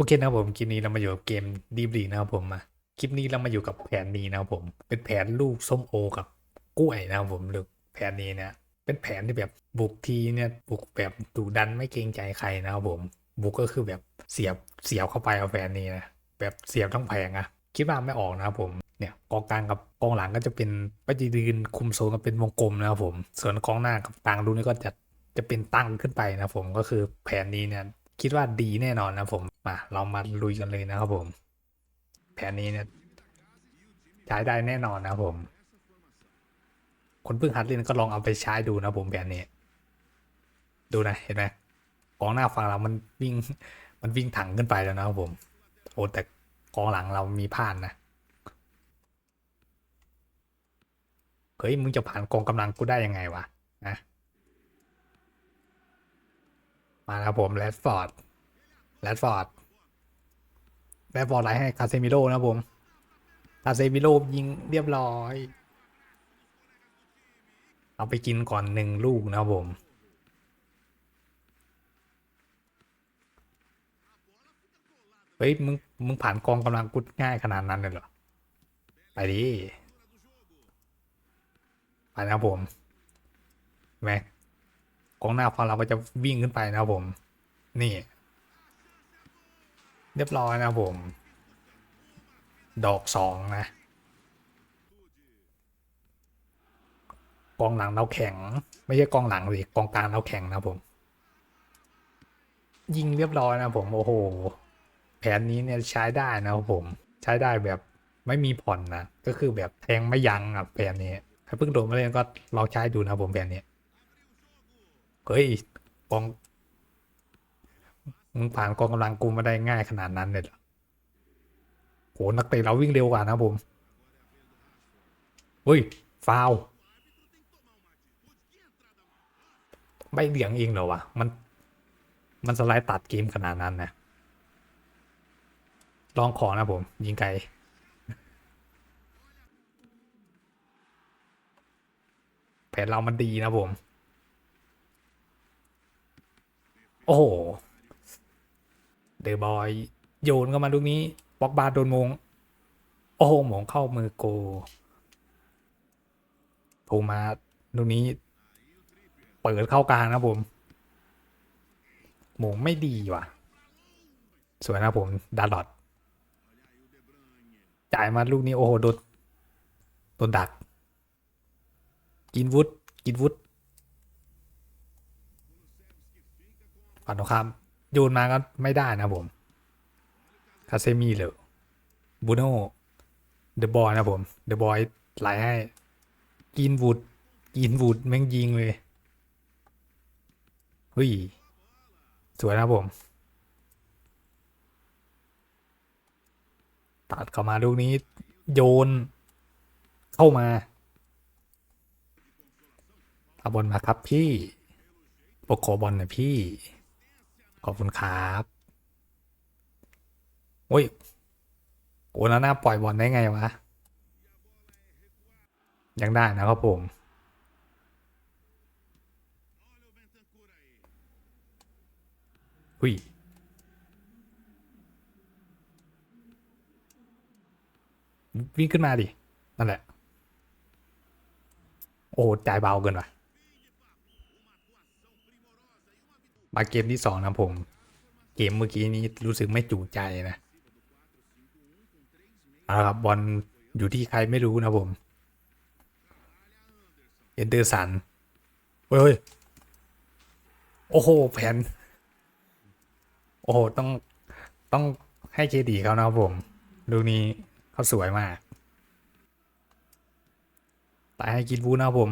โอเคนะครับผมคลิปนี้เรามาอยู่กับเกมดีบลีนะครับผมมาคลิปนี้เรามาอยู่กับแผนนี้นะครับผม เป็นแผนลูกส้มโอกับกล้วยนะครับผมหรือแผนนี้เนี่ยเป็นแผนที่แบบบุกทีเนี่ยบุกแบบดุดันไม่เกรงใจใครนะครับผม บุกก็คือแบบเสียบเสียบเข้าไปเอาแผนนี้นะแบบเสียบทั้งแผงอะคิดว่าไม่ออกนะครับผมเนี่ยกองกลางกับกองหลังก็จะเป็นก็จะยืนคุมโซนกันเป็นวงกลมนะครับผม ส่วนกองหน้ากับกลางลูกนี่ก็จะจะเป็นตั้งขึ้นไปนะครับผมก็คือแผนนี้เนี่ย คิดว่าดีแน่นอนนะผมมาเรามาลุยกันเลยนะครับผม แผนนี้เนี่ยใช้ได้แน่นอนนะผม คนเพิ่งหัดเล่นก็ลองเอาไปใช้ดูนะผมแผนนี้ ดูนะเห็นไหมกองหน้าฝั่งเรามันวิ่ง มันวิ่งถังขึ้นไปแล้วนะครับผม โอ้แต่กองหลังเรามีพลาดนะเฮ้ยมึงจะผ่านกองกำลังกูได้ยังไงวะนะ มาครับผมแรดฟอร์ดแรดฟอร์ดแรดฟอร์ดไล่ให้คาเซมิโร่นะผมคาเซมิโร่ยิงเรียบร้อย เอาไปกินก่อนหนึ่งลูกนะผมเฮ้ยมึงมึงผ่านกองกำลังกุดง่ายขนาดนั้นเลยเหรอ ไปดิไปนะครับผมเห็นไหมก องหน้าฝั่งเราก็จะวิ่งขึ้นไปนะครับผม นี่ เรียบร้อยนะครับผม ดอกสองนะกองหลังเราแข็ง ไม่ใช่กองหลังสิกองกลางเราแข็งนะผม ยิงเรียบร้อยนะผมโอ้โห แผนนี้เนี่ยใช้ได้นะผม ใช้ได้แบบไม่มีผ่อนนะก็คือแบบแทงไม่ยั้งอะแผนนี้ถ้าเพิ่งโดนมาเล่นก็ลองใช้ดูนะผมแผนนี้ เฮ้ยกอง มึงผ่านกองกำลังกูมาได้ง่ายขนาดนั้นเลยเหรอโหนักเตะเราวิ่งเร็วกว่านะผมเฮ้ยฟาวล์ไม่เหลียงเองเหรอวะ มัน มันสไลด์ตัดเกมขนาดนั้นนะ ลองของนะผม ยิงไกลแผนเรามันดีนะผม โอ้โห เดอะบอย โยนเข้ามาลูกนี้ปอกบาโดนมง โอ้โหหมงเข้ามือโกโทรมาลูกนี้ เปิดเข้ากลางนะผมหมงไม่ดีว่ะ สวยนะผม ดาร์ลอดจ่ายมาลูกนี้โอ้โหโดนโดนดัก กินวุฒกินวุฒ ฝั่งตรงข้ามโยนมาก็ไม่ได้นะผมคาเซมีเลยบูโน่เดอะบอยนะผมเดอะบอยไหลให้กินวูดกินวูดแม่งยิงเลยเฮ้ยสวยนะผม ตัดเข้ามาลูกนี้โยน เข้ามาเอาบอลมาครับพี่ปกขอบอลน่อยพี่ ขอบคุณครับโอ้ยโอ้แล้วหน้าปล่อยบอลได้ไงวะ ยังได้นะครับผมหุยวิ่งขึ้นมาดิ นั่นแหละ โอ้ จ่ายเบาเกินว่ะ มาเกมที่สองนะผม เกมเมื่อกี้นี้รู้สึกไม่จูใจนะเอาละครับบอลอยู่ที่ใครไม่รู้นะผม เอนเดอร์สันเฮ้ย โอ้โห แผน โอ้โห ต้อง ต้องให้เครดิตเขานะครับผม ดูนี้เขาสวยมากแต่ให้กินบูนะครับผม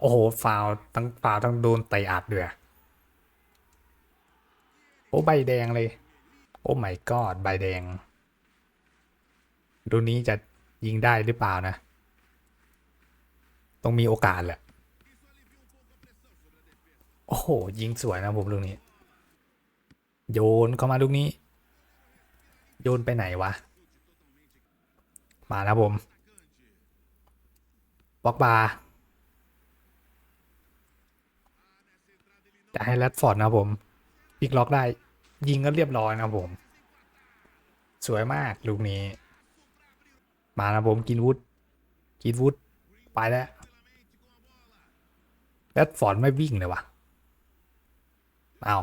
โอ้โห ฟาวล์ตั้งฟาวล์ต้งโดนเตอัดด้วย โอ้ใบแดงเลย โอ้ไม่กอดใบแดงดูนี้จะยิงได้หรือเปล่านะ ต้องมีโอกาสแหละ โอ้โห ยิงสวยนะผมลูกนี้ โยนเข้ามาลูกนี้ โยนไปไหนวะ มาแล้วผมบล็อกบาร์จะให้แรดฟอร์ดนะผม พลิกล็อกได้ ยิงก็เรียบร้อยนะครับผม สวยมากลูกนี้ มานะผมกินวุฒกินวุฒไปแล้วแรดฟอร์ดไม่วิ่งเลยวะเอา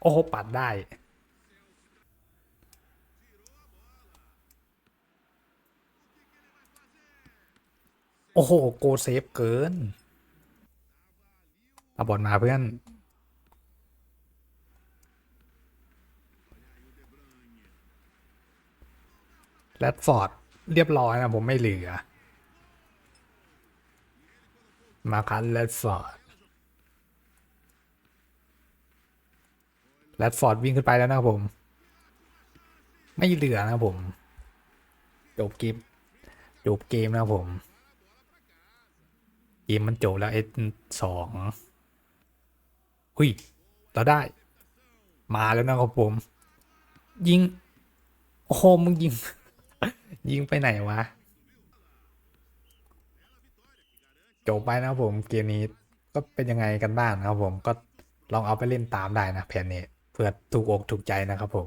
โอ้โหปัดได้โอ้โห โกเซฟเกินเอาบอลมาเพื่อน แรดฟอร์ดเรียบร้อยนะผมไม่เหลือ มาคันแรดฟอร์ดแรดฟอร์ดวิ่งขึ้นไปแล้วนะครับผม ไม่เหลือนะครับผมจบเกมจบเกมนะครับผม เกมมันจบแล้วเอสองหุยเราได้ มาแล้วนะครับผม ยิงโอ้โหมึงยิง ยิงไปไหนวะ จบไปนะครับผมเกมนี้ก็เป็นยังไงกันบ้างนะครับผมก็ลองเอาไปเล่นตามได้นะแผนนี้เผื่อถูกอกถูกใจนะครับผม